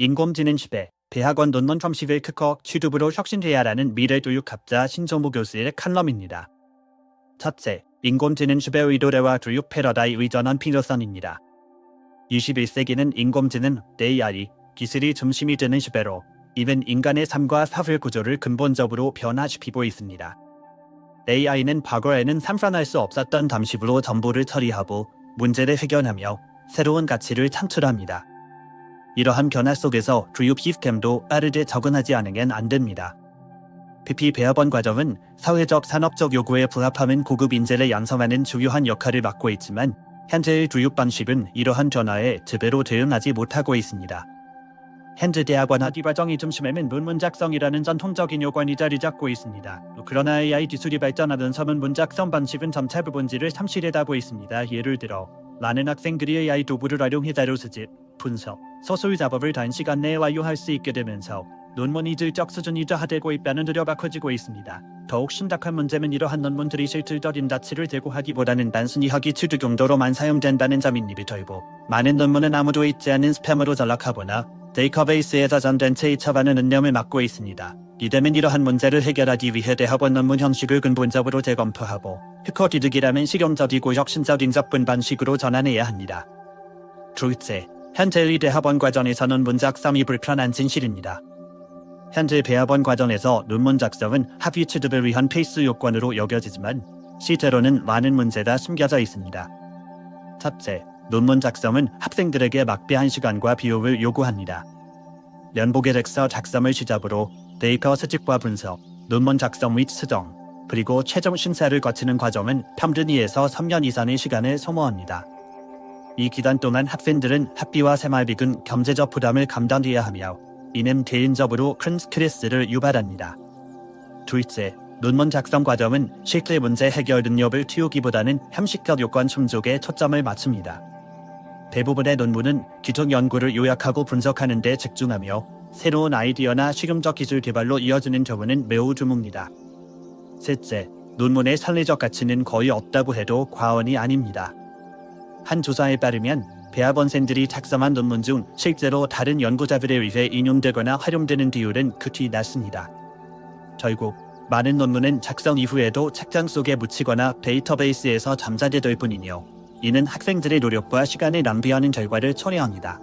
인공지능 시대 대학원 논문 30일 크커 취두부로 혁신해야라는 미래교육학자 신정무 교수의 칼럼입니다. 첫째, 인공지능 시대 의도래와 교육 패러다이 의전한 필요성입니다. 21세기는 인공지능, AI, 기술이 중심이 되는 시대로 이는 인간의 삶과 사회 구조를 근본적으로 변화시키고 있습니다. AI는 과거에는 상상할 수 없었던 방식으로 정보를 처리하고 문제를 해결하며 새로운 가치를 창출합니다. 이러한 변화 속에서 교육 시스템도 빠르게 적응하지 않으면 안 됩니다. PP 배합원 과정은 사회적 산업적 요구에 부합하는 고급 인재를 양성하는 중요한 역할을 맡고 있지만 현재의 교육 방식은 이러한 변화에 제대로 대응하지 못하고 있습니다. 현재 대학원 학위 과정이 중심에는 논문 작성이라는 전통적인 요건이 자리 잡고 있습니다. 그러나 AI 기술이 발전하면서 논문 작성 방식은 점차 부분지를 상실해가고 있습니다. 예를 들어 많은 학생들이 AI 도구를 활용해 자료 수집, 분석, 소술 작업을 단시간 내에 완료할 수 있게 되면서 논문이 질적 수준이 저하되고 있다는 우려가 커지고 있습니다. 더욱 심각한 문제는 이러한 논문들이 실질적인 가치를 제고하기보다는 단순히 학위 취득 용도로만 사용된다는 점입니다. 결국 많은 논문은 아무도 있지 않은 스팸으로 전락하거나 데이터베이스에 저장된 채 처반은 은념을 막고 있습니다. 이되면 이러한 문제를 해결하기 위해 대학원 논문 형식을 근본적으로 재검토하고 특허 취득이라면 실용적이고 혁신적인 접근 방식으로 전환해야 합니다. 둘째, 현재 의 대학원 과정에서는 문 작성이 불편한 진실입니다. 현재 대학원 과정에서 논문 작성은 학위 취득을 위한 필수 요건으로 여겨지지만 실제로는 많은 문제가 숨겨져 있습니다. 첫째, 논문 작성은 학생들에게 막대한 시간과 비용을 요구합니다. 연보 계획서 작성을 시작으로 데이터 수집과 분석, 논문 작성 및 수정, 그리고 최종 심사를 거치는 과정은 평균 2에서 3년 이상의 시간을 소모합니다. 이 기간 동안 학생들은 학비와 생활비 등 경제적 부담을 감당해야 하며 이는 개인적으로 큰 스트레스를 유발합니다. 둘째, 논문 작성 과정은 실제 문제 해결 능력을 키우기보다는 형식적 요건 충족에 초점을 맞춥니다. 대부분의 논문은 기존 연구를 요약하고 분석하는 데 집중하며 새로운 아이디어나 실용적 기술 개발로 이어지는 경우는 매우 드뭅니다. 셋째, 논문의 산리적 가치는 거의 없다고 해도 과언이 아닙니다. 한 조사에 따르면 대학원생들이 작성한 논문 중 실제로 다른 연구자들에 의해 인용되거나 활용되는 비율은 극히 낮습니다. 결국 많은 논문은 작성 이후에도 책장 속에 묻히거나 데이터베이스에서 잠자게 될 뿐이며 이는 학생들의 노력과 시간을 낭비하는 결과를 초래합니다.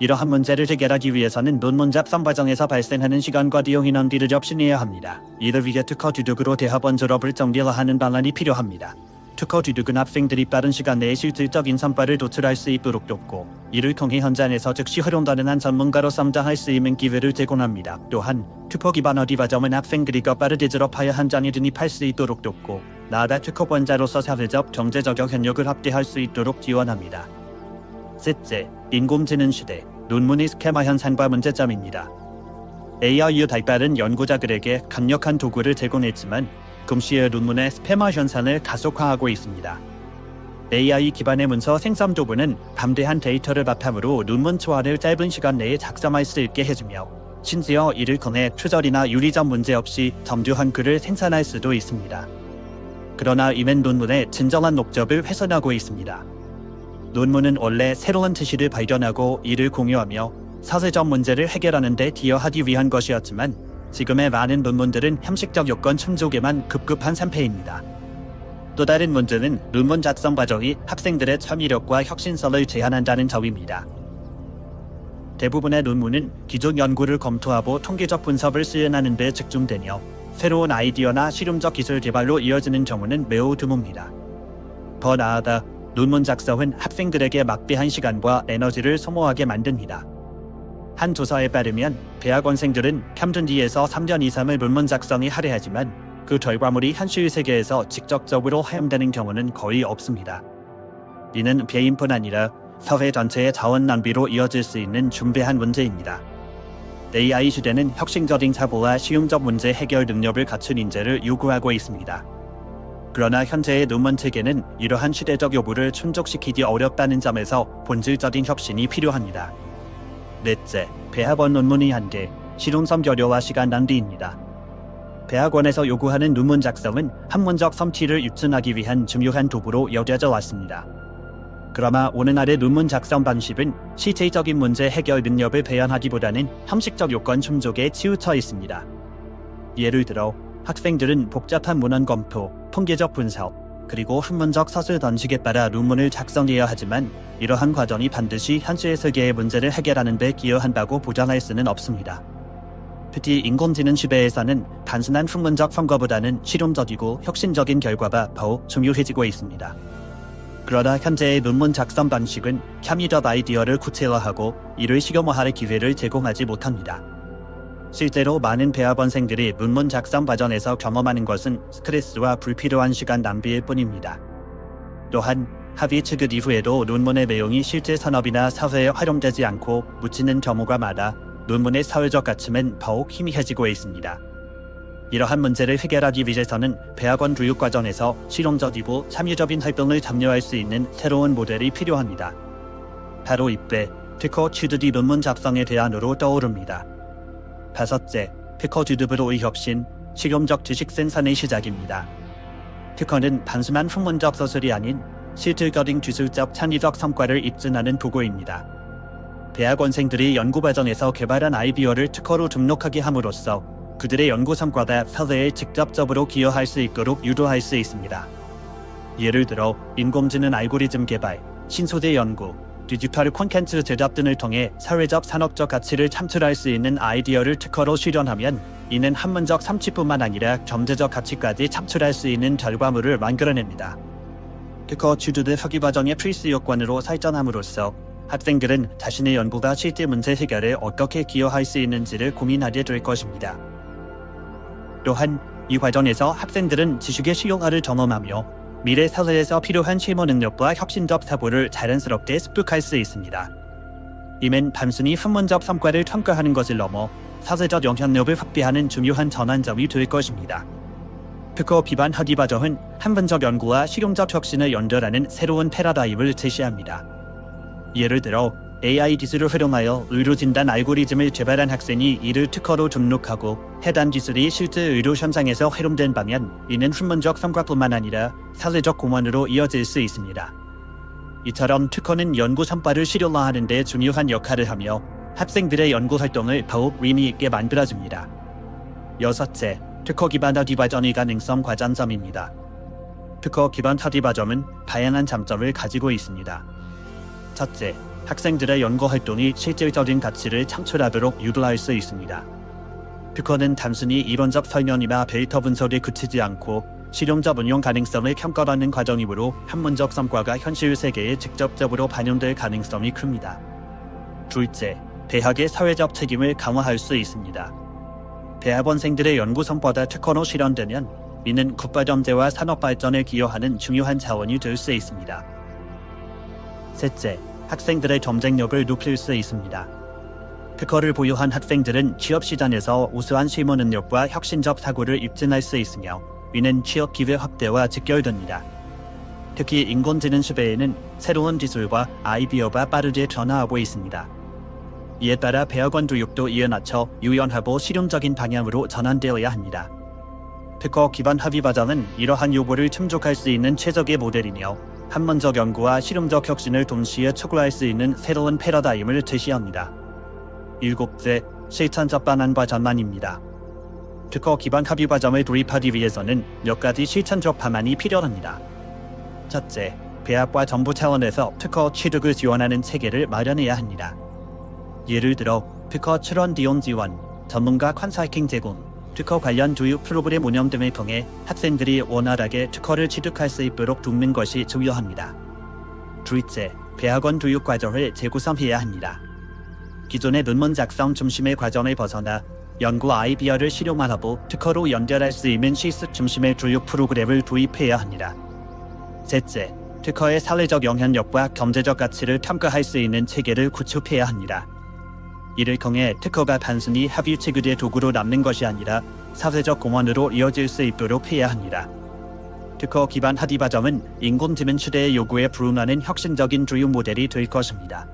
이러한 문제를 해결하기 위해서는 논문 작성 과정에서 발생하는 시간과 비용 인원비를 혁신해야 합니다. 이를 위해 특허 취득으로 대학원 졸업을 정리화하는 방안이 필요합니다. 특허 취득은 학생들이 빠른 시간 내에 실질적인 성과를 도출할 수 있도록 돕고 이를 통해 현장에서 즉시 활용되는 한 전문가로 성장할 수 있는 기회를 제공합니다. 또한 특허 기반 어디 과정은 학생들이 더 빠르게 졸업하여 현장에 진입할 수 있도록 돕고 나아가 특허권자로서 사회적 경제적 현역을 확대할 수 있도록 지원합니다. 셋째, 인공지능 시대 논문의 스케마 현상과 문제점입니다. AIU 발달은 연구자들에게 강력한 도구를 제공했지만 금시의 논문의 스페마 현상을 가속화하고 있습니다. AI 기반의 문서 생성 도구는 담대한 데이터를 바탕으로 논문 초안을 짧은 시간 내에 작성할 수 있게 해주며 심지어 이를 통해 추절이나 유리점 문제 없이 정교한 글을 생산할 수도 있습니다. 그러나 이men 논문의 진정한 목적을 훼손하고 있습니다. 논문은 원래 새로운 뜻시를 발견하고 이를 공유하며 사회적 문제를 해결하는 데 기여하기 위한 것이었지만 지금의 많은 논문들은 형식적 요건 충족에만 급급한 상태입니다. 또 다른 문제는 논문 작성 과정이 학생들의 참여력과 혁신성을 제한한다는 점입니다. 대부분의 논문은 기존 연구를 검토하고 통계적 분석을 수행하는 데 집중되며 새로운 아이디어나 실용적 기술 개발로 이어지는 경우는 매우 드뭅니다. 더 나아가 논문 작성은 학생들에게 막대한 시간과 에너지를 소모하게 만듭니다. 한 조사에 따르면 대학원생들은 2에서 3년 이상을 논문 작성에 할애하지만 그 결과물이 현실 세계에서 직접적으로 사용되는 경우는 거의 없습니다. 이는 개인뿐 아니라 사회 전체의 자원 낭비로 이어질 수 있는 중대한 문제입니다. AI 시대는 혁신적인 사고와 실용적 문제 해결 능력을 갖춘 인재를 요구하고 있습니다. 그러나 현재의 논문 체계는 이러한 시대적 요구를 충족시키기 어렵다는 점에서 본질적인 혁신이 필요합니다. 넷째, 대학원 논문의 한계, 실용성 결여와 시간 낭비입니다. 대학원에서 요구하는 논문 작성은 학문적 성취를 입증하기 위한 중요한 도구로 여겨져 왔습니다. 그러나 오늘날의 논문 작성 방식은 실제적인 문제 해결 능력을 배양하기보다는 형식적 요건 충족에 치우쳐 있습니다. 예를 들어 학생들은 복잡한 문헌 검토, 통계적 분석, 그리고 학문적 서술 던식에 따라 논문을 작성해야 하지만 이러한 과정이 반드시 현실 세계의 문제를 해결하는 데 기여한다고 보장할 수는 없습니다. 특히 인공지능 시대에서는 단순한 학문적 성과보다는 실용적이고 혁신적인 결과가 더욱 중요해지고 있습니다. 그러나 현재의 논문 작성 방식은 참의적 아이디어를 구체화하고 이를 실용화할 기회를 제공하지 못합니다. 실제로 많은 대학원생들이 논문 작성 과정에서 경험하는 것은 스트레스와 불필요한 시간 낭비일 뿐입니다. 또한 합의 취급 이후에도 논문의 내용이 실제 산업이나 사회에 활용되지 않고 묻히는 경우가 많아 논문의 사회적 가침은 더욱 희미해지고 있습니다. 이러한 문제를 해결하기 위해서는 대학원 교육 과정에서 실용적이고 참여적인 활동을 참여할 수 있는 새로운 모델이 필요합니다. 바로 이때 특허 취득이 논문 작성에 대안으로 떠오릅니다. 다섯째, 주득으로의 혁신, 실용적 지식 생산의 시작입니다. 특허는 단순한 학문적 서술이 아닌 실질적인 기술적 창의적 성과를 입증하는 도구입니다. 대학원생들이 연구 과정에서 개발한 아이디어를 특허로 등록하게 함으로써 그들의 연구 성과가 사회에 직접적으로 기여할 수 있도록 유도할 수 있습니다. 예를 들어 인공지능 알고리즘 개발, 신소재 연구, 디지털 콘텐츠 제작 등을 통해 사회적 산업적 가치를 창출할 수 있는 아이디어를 특허로 실현하면 이는 학문적 성취뿐만 아니라 경제적 가치까지 창출할 수 있는 결과물을 만들어냅니다. 특허 취득의 학위 과정의 필수 요건으로 설정함으로써 학생들은 자신의 연구가 실제 문제 해결에 어떻게 기여할 수 있는지를 고민하게 될 것입니다. 또한 이 과정에서 학생들은 지식의 실용화를 경험하며 미래 사회에서 필요한 실무 능력과 혁신적 사고를 자연스럽게 습득할 수 있습니다. 이는 단순히 학문적 성과를 평가하는 것을 넘어 사회적 영향력을 확대하는 중요한 전환점이 될 것입니다. 특허 비반 학위 과정은 한문적 연구와 실용적 혁신을 연결하는 새로운 패러다임을 제시합니다. 예를 들어 AI 기술을 활용하여 의료 진단 알고리즘을 개발한 학생이 이를 특허로 등록하고 해당 기술이 실제 의료 현장에서 활용된다면 이는 학문적 성과뿐만 아니라 사회적 공헌으로 이어질 수 있습니다. 이처럼 특허는 연구 성과를 실용화하는 데 중요한 역할을 하며 학생들의 연구 활동을 더욱 의미 있게 만들어줍니다. 여섯째, 특허 기반 학위 과정의 가능성 과장점입니다. 특허 기반 학위 과정은 다양한 장점을 가지고 있습니다. 첫째, 학생들의 연구 활동이 실질적인 가치를 창출하도록 유도할 수 있습니다. 특허는 단순히 이론적 설명이나 데이터 분석에 그치지 않고 실용적 운용 가능성을 평가하는 과정이므로 학문적 성과가 현실 세계에 직접적으로 반영될 가능성이 큽니다. 둘째, 대학의 사회적 책임을 강화할 수 있습니다. 대학원생들의 연구 성과가 특허로 실현되면 이는 국가경제와 산업 발전에 기여하는 중요한 자원이 될 수 있습니다. 셋째, 학생들의 경쟁력을 높일 수 있습니다. 특허를 보유한 학생들은 취업 시장에서 우수한 실무 능력과 혁신적 사고를 입증할 수 있으며 이는 취업 기회 확대와 직결됩니다. 특히 인공지능 시대에는 새로운 기술과 아이디어가 빠르게 변화하고 있습니다. 이에 따라 대학원 교육도 맞춰 유연하고 실용적인 방향으로 전환되어야 합니다. 특허 기반 합의 과정은 이러한 요구를 충족할 수 있는 최적의 모델이며 학문적 연구와 실용적 혁신을 동시에 추구할 수 있는 새로운 패러다임을 제시합니다. 일곱째, 실천적 방안과 전망입니다. 특허 기반 합의 과정을 도입하기 위해서는 몇 가지 실천적 방안이 필요합니다. 첫째, 대학과 정부 차원에서 특허 취득을 지원하는 체계를 마련해야 합니다. 예를 들어 특허 출원 지원 지원, 전문가 컨설팅 제공, 특허 관련 교육 프로그램 운영 등을 통해 학생들이 원활하게 특허를 취득할 수 있도록 돕는 것이 중요합니다. 둘째, 대학원 교육 과정을 재구성해야 합니다. 기존의 논문 작성 중심의 과정을 벗어나 연구 아이디어를 실용화하고 특허로 연결할 수 있는 실습 중심의 교육 프로그램을 도입해야 합니다. 셋째, 특허의 사회적 영향력과 경제적 가치를 평가할 수 있는 체계를 구축해야 합니다. 이를 통해 특허가 단순히 합의 체계의 도구로 남는 것이 아니라 사회적 공헌으로 이어질 수 있도록 해야 합니다. 특허 기반 과정은 인공지능 시대의 요구에 부응하는 혁신적인 교육 모델이 될 것입니다.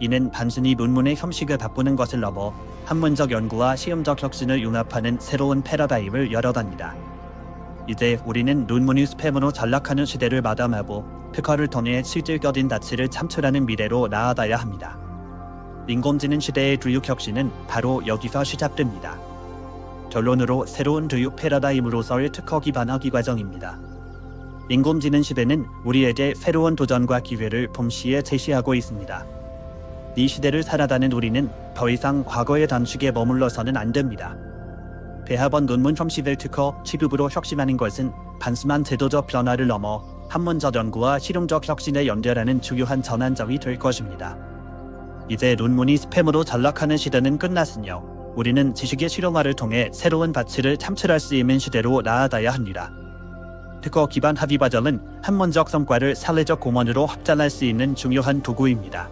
이는 단순히 논문의 형식을 바꾸는 것을 넘어 학문적 연구와 시험적 혁신을 융합하는 새로운 패러다임을 열어갑니다. 이제 우리는 논문이 스팸으로 전락하는 시대를 마담하고 특허를 통해 실질적인 가치를 창출하는 미래로 나아가야 합니다. 인공지능 시대의 교육 혁신은 바로 여기서 시작됩니다. 결론으로 새로운 교육 패러다임으로서의 특허 기반 학위 과정입니다. 인공지능 시대는 우리에게 새로운 도전과 기회를 동시에 제시하고 있습니다. 이 시대를 살아가는 우리는 더 이상 과거의 단축에 머물러서는 안 됩니다. 대학원 논문 첨시될 특허 취급으로 혁신하는 것은 단순한 제도적 변화를 넘어 학문적 연구와 실용적 혁신에 연결하는 중요한 전환점이 될 것입니다. 이제 논문이 스팸으로 전락하는 시대는 끝났으며 우리는 지식의 실용화를 통해 새로운 가치를 창출할 수 있는 시대로 나아가야 합니다. 특허 기반 합의 과정은 학문적 성과를 사회적 공헌으로 확장할 수 있는 중요한 도구입니다.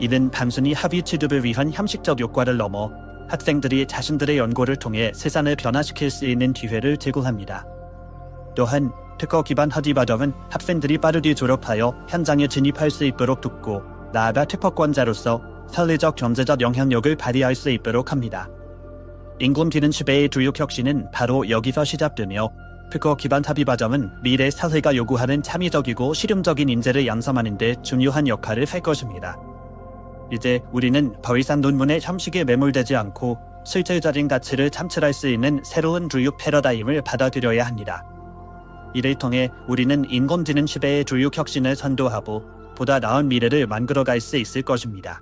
이는 단순히 합의 취급을 위한 형식적 효과를 넘어 학생들이 자신들의 연구를 통해 세상을 변화시킬 수 있는 기회를 제공합니다. 또한 특허 기반 합의 과정은 학생들이 빠르게 졸업하여 현장에 진입할 수 있도록 돕고 나아가 특허권자로서 사회적 경제적 영향력을 발휘할 수 있도록 합니다. 인공지능 시대의 교육 혁신은 바로 여기서 시작되며 특허 기반 합의 과정은 미래 사회가 요구하는 참여적이고 실용적인 인재를 양성하는 데 중요한 역할을 할 것입니다. 이제 우리는 더 이상 논문의 형식에 매몰되지 않고 실질적인 가치를 창출할 수 있는 새로운 교육 패러다임을 받아들여야 합니다. 이를 통해 우리는 인공지능 시대의 교육 혁신을 선도하고 보다 나은 미래를 만들어갈 수 있을 것입니다.